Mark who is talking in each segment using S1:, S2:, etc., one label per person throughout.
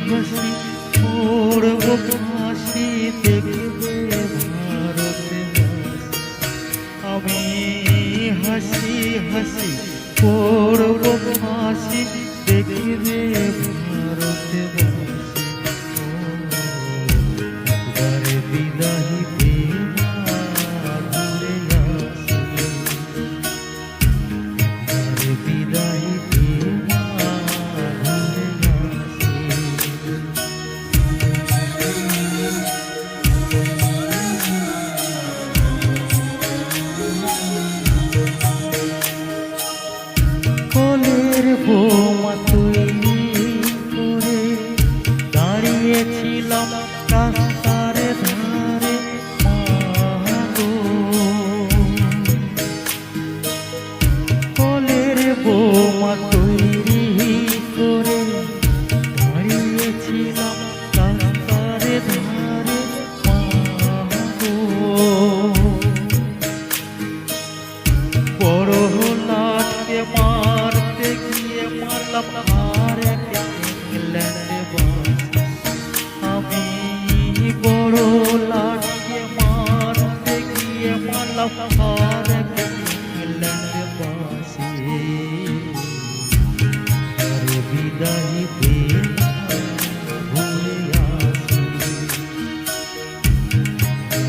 S1: হাসি পড়ব হাসি দেখবে ভারতে আমি হাসি হাসি পড়ব হাসি দেখবে ভারতে বিদায় বিদায়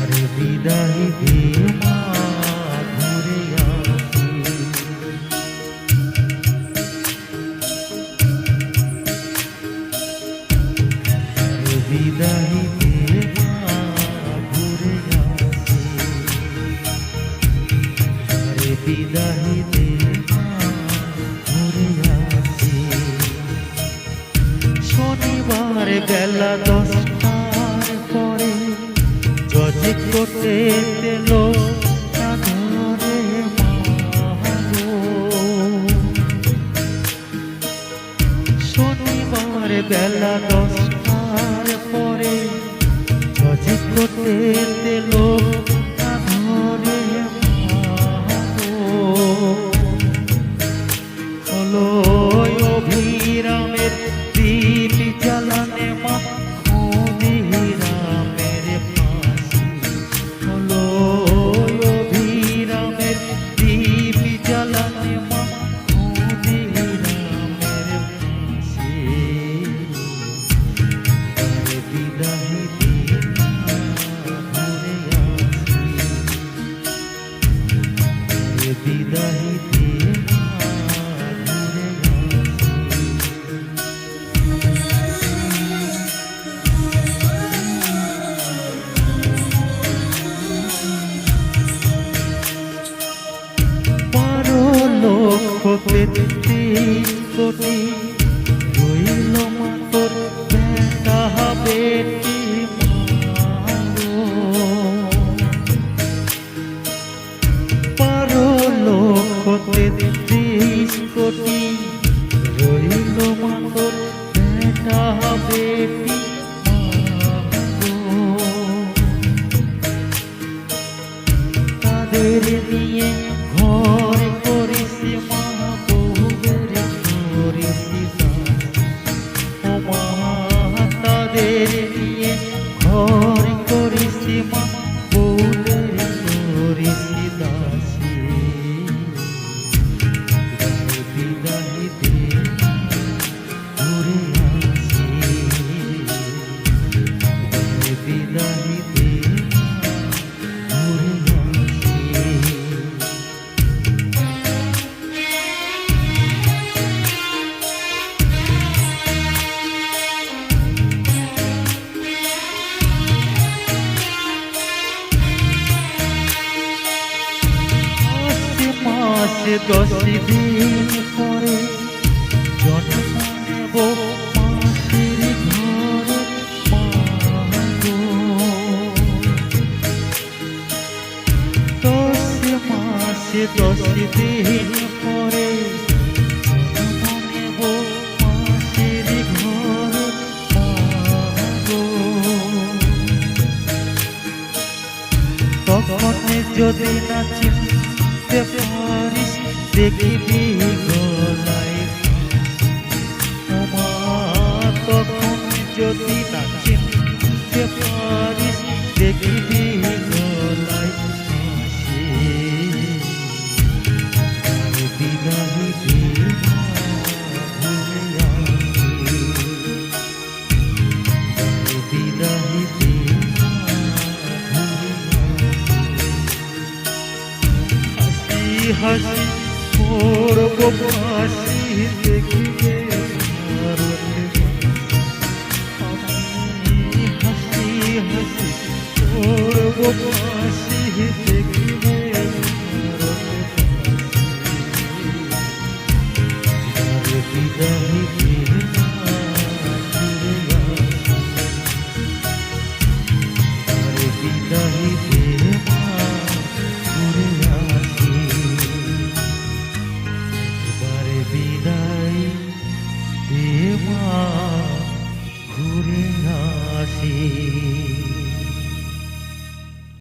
S1: আরে বিদায় আসি। আরে বিদায় মা ঘুরে আসি। আরে বিদায় দে শনিবার বেলা দশটার পরে জজ কোটে দিল শনিবার বেলা দশটার পরে জজ কোটে তেত্রিশ কোটি, রইল মাতর বেটা বেটি বারো লক্ষ তেত্রিশ কোটি, রইল মাতর বেটা বেটি তাদের নিয়ে ঘর দশ দিন পরে জন্ম নেব মাসের ঘরে মাগো দশ মাসে দশ দিন পরে যদি না চিনতে দেখিবি গলায় ওমা তখন যদি না চিনতে পারিস দেখিবি গলায় ফাঁসি করব ফাঁসি দেখিবে হাসি হাসি করব ফাঁসি দেখিবে বিদায়